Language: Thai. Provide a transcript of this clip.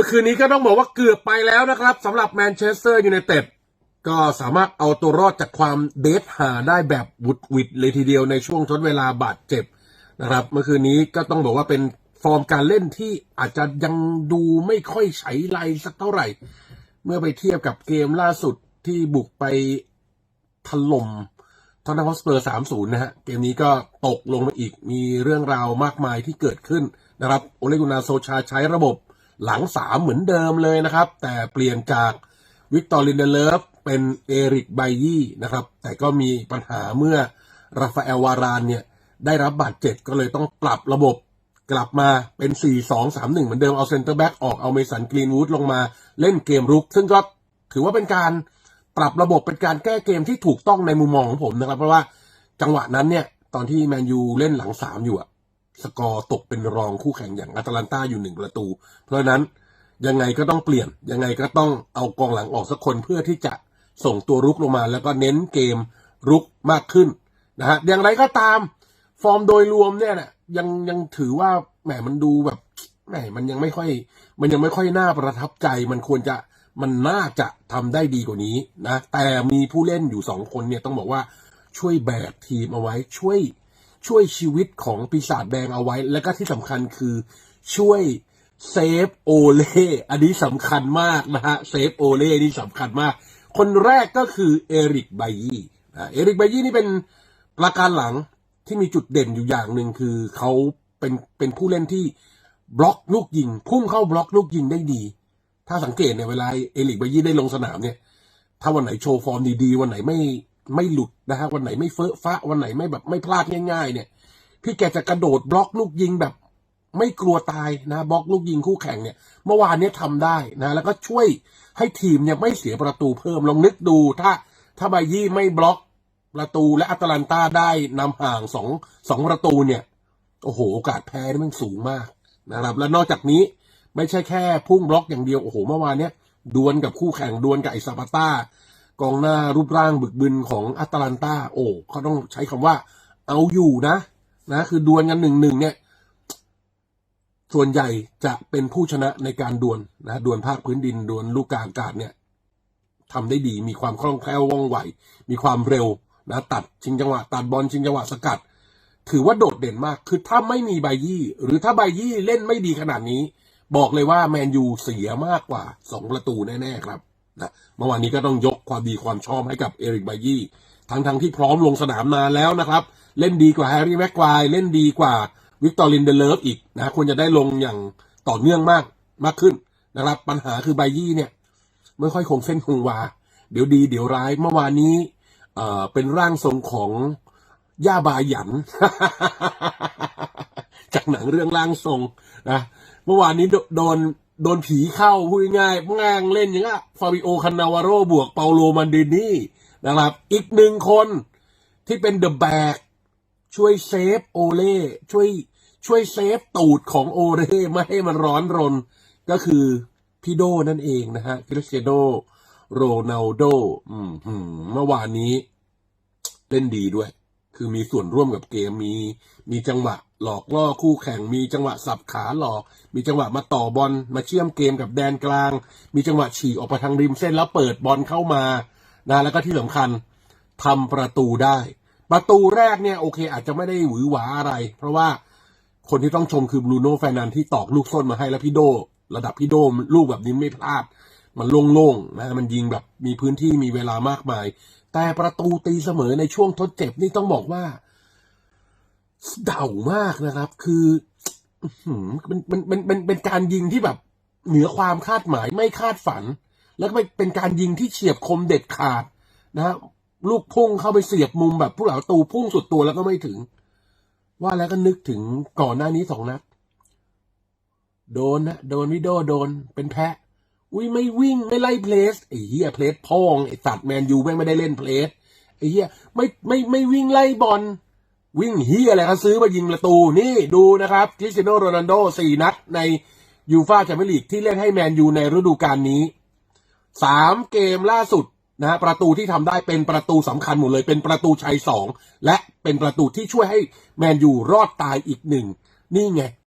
มื่อคืนนี้ก็ต้องบอกว่าเกือบไปแล้วนะครับสำหรับแมนเชสเตอร์ยูไนเต็ดก็สามารถเอาตัวรอดจากความเดทหาได้แบบวุดวิดเลยทีเดียวในช่วงทดเวลาบาดเจ็บนะครับ เมื่อคืนนี้ก็ต้องบอกว่าเป็นฟอร์มการเล่นที่อาจจะยังดูไม่ค่อยใช้ไรสักเท่าไหร่ เมื่อไปเทียบกับเกมล่าสุดที่บุกไปถล่มทอนนัมฮอสเปอร์3-0นะฮะ เกมนี้ก็ตกลงมาอีกมีเรื่องราวมากมายที่เกิดขึ้นนะครับ โอเลกุนาโซชาใช้ระบบ หลัง3เหมือนเดิมเลยนะครับ แต่เปลี่ยนจากวิกตอรินเดเลฟเป็นเอริกไบยี่นะครับ แต่ก็มีปัญหาเมื่อราฟาเอลวารานเนี่ย ได้รับบาดเจ็บก็เลยต้องปรับระบบกลับมาเป็น 4-2-3-1 เหมือนเดิมเอาเซนเตอร์แบ็กออกเอาเมสันกรีนวูดลงมาเล่นเกมรุก ซึ่งก็ถือว่าเป็นการปรับระบบเป็นการแก้เกมที่ถูกต้องในมุมมองของผมนะครับ เพราะว่าจังหวะนั้นเนี่ย ตอนที่แมนยูเล่นหลังสามอยู่อะ สกอร์ตกเป็นรองคู่แข่งอย่างอาตาลันตาอยู่หนึ่งประตู เพราะนั้นยังไงก็ต้องเปลี่ยน ยังไงก็ต้องเอากองหลังออกสักคนเพื่อที่จะส่งตัวรุกลงมา แล้วก็เน้นเกมรุกมากขึ้นนะฮะอย่างไรก็ตาม ฟอร์มโดยรวมเนี่ยนะยังยังถือว่าแหมมันดูแบบแหมมันยังไม่ค่อย มันยังไม่ค่อยน่าประทับใจ มันควรจะมันน่าจะทำได้ดีกว่านี้นะแต่มีผู้เล่นอยู่สองคนเนี่ยต้องบอกว่าช่วยแบกทีมเอาไว้ช่วย ช่วยชีวิตของปีศาจแดงเอาไว้ และก็ที่สำคัญคือช่วยเซฟโอเล่อันนี้สำคัญมากนะฮะเซฟโอเล่นี่สำคัญมาก คนแรกก็คือเอริกไบยี่เอริกไบยี่นี่เป็นประการหลังที่มีจุดเด่นอยู่อย่างหนึ่งคือเขาเป็นเป็นผู้เล่นที่บล็อกลูกยิง พุ่งเข้าบล็อกลูกยิงได้ดี ถ้าสังเกตเนี่ยเวลาเอลิกบายี่ได้ลงสนามเนี่ย ถ้าวันไหนโชว์ฟอร์มดีๆ วันไหนไม่ ไม่หลุดนะฮะวันไหนไม่เฟ้อฟ้าวันไหนไม่แบบไม่พลาดง่าย ๆ เนี่ย พี่แกจะกระโดดบล็อกลูกยิงแบบ ไม่กลัวตายนะบล็อกลูกยิงคู่แข่งเนี่ย เมื่อวานเนี้ยทำได้นะแล้วก็ช่วยให้ทีมเนี่ยไม่เสียประตูเพิ่มลองนึกดูถ้าถ้าบายี่ไม่บล็อกประตูและอัตแลนตาได้นำห่างสองสองประตูเนี่ย โอ้โหโอกาสแพ้นี่มันสูงมากนะครับ และนอกจากนี้ไม่ใช่แค่พุ่งบล็อกอย่างเดียว โอ้โห เมื่อวานเนี้ยดวลกับคู่แข่งดวลกับไอซาปาต้า กองหน้ารูปร่างบึกบึนของอัตแลนตาโอ้เขาต้องใช้คำว่า เอาอยู่นะ นะ คือดวลกันหนึ่งหนึ่งเนี่ย ส่วนใหญ่จะเป็นผู้ชนะในการดวลนะดวลภาคพื้นดินดวลลูกกลางอากาศเนี่ยทำได้ดีมีความคล่องแคล่วว่องไวมีความเร็วนะตัดชิงจังหวะ ตัดบอลชิงจังหวะสกัด ถือว่าโดดเด่นมาก คือถ้าไม่มีไบยี่ หรือถ้าไบยี่เล่นไม่ดีขนาดนี้ บอกเลยว่าแมนยูเสียมากกว่าสองประตูแน่ ๆ ครับ นะเมื่อวานนี้ก็ต้องยกความดีความชอบให้กับเอริกไบยี่ทั้งทั้งที่พร้อมลงสนามนานแล้วนะครับ เล่นดีกว่าแฮร์รี่แม็กควายเล่นดีกว่าวิกตอร์ลินเดเลฟอีกนะควรจะได้ลงอย่างต่อเนื่องมากมากขึ้นนะครับ ปัญหาคือไบยี่เนี่ยไม่ค่อยคงเส้นคงวา เดี๋ยวดีเดี๋ยวร้ายเมื่อวานนี้เอ่อเป็นร่างทรงของย่าบาหยัน จากหนังเรื่องร่างทรงนะเมื่อวานนี้โดน โดนผีเข้าพูดง่ายๆง่างเล่นอย่างเงี้ยฟาบิโอคานาวาโรบวกเปาโลมันเดนี่นะครับ อีกหนึ่งคนที่เป็นเดอะแบกช่วยเซฟโอเล่ช่วยช่วยเซฟตูดของโอเล่ไม่ให้มันร้อนรน ก็คือพี่โดนั่นเองนะฮะคริสเตียโนโรนัลโดเมื่อวานนี้เล่นดีด้วย คือมีส่วนร่วมกับเกมมี มีจังหวะหลอกล่อคู่แข่ง มีจังหวะสับขาหลอก มีจังหวะมาต่อบอลมาเชื่อมเกมกับแดนกลาง มีจังหวะฉีกออกไปทางริมเส้นแล้วเปิดบอลเข้ามานะแล้วก็ที่สำคัญทำประตูได้ ประตูแรกเนี่ยโอเค อาจจะไม่ได้หวือหวาอะไร เพราะว่าคนที่ต้องชมคือบรูโน่แฟนันที่ตอกลูกส้นมาให้แล้วพี่โด ระดับพี่โดลูกแบบนี้ไม่พลาด มันโล่งๆนะมันยิงแบบมีพื้นที่มีเวลามากมาย แต่ประตูตีเสมอในช่วงทดเจ็บนี่ต้องบอกว่า เด่ามากนะครับ คือมันมันมันมันเป็นการยิงที่แบบ เหนือความคาดหมายไม่คาดฝัน แล้วก็เป็นการยิงที่เฉียบคมเด็ดขาดนะฮะลูกพุ่งเข้าไปเสียบมุมแบบผู้หลักประตูพุ่งสุดตัวแล้วก็ไม่ถึง ว่าแล้วก็นึกถึงก่อนหน้านี้สองนัดโดนนะโดนวิโดโดนเป็นแพะ อุ้ยไม่วิ่งไม่ไล่เพลสไอ้เหี้ยเพลสพองไอ้ตัดแมนยูแม่งไม่ได้เล่นเพลสไอ้เหี้ยไม่ไม่ไม่วิ่งไล่บอลวิ่งเหี้ยอะไรเขาซื้อมายิงประตูนี่ดูนะครับคริสเตียโนโรนัลโดสี่นัดในยูฟาแชมเปี้ยนลีกที่เล่นให้แมนยูในฤดูกาลนี้สามเกมล่าสุดนะฮะประตูที่ทำได้เป็นประตูสำคัญหมดเลย เป็นประตูชัยสองและเป็นประตูที่ช่วยให้แมนยูรอดตายอีกหนึ่งนี่ไง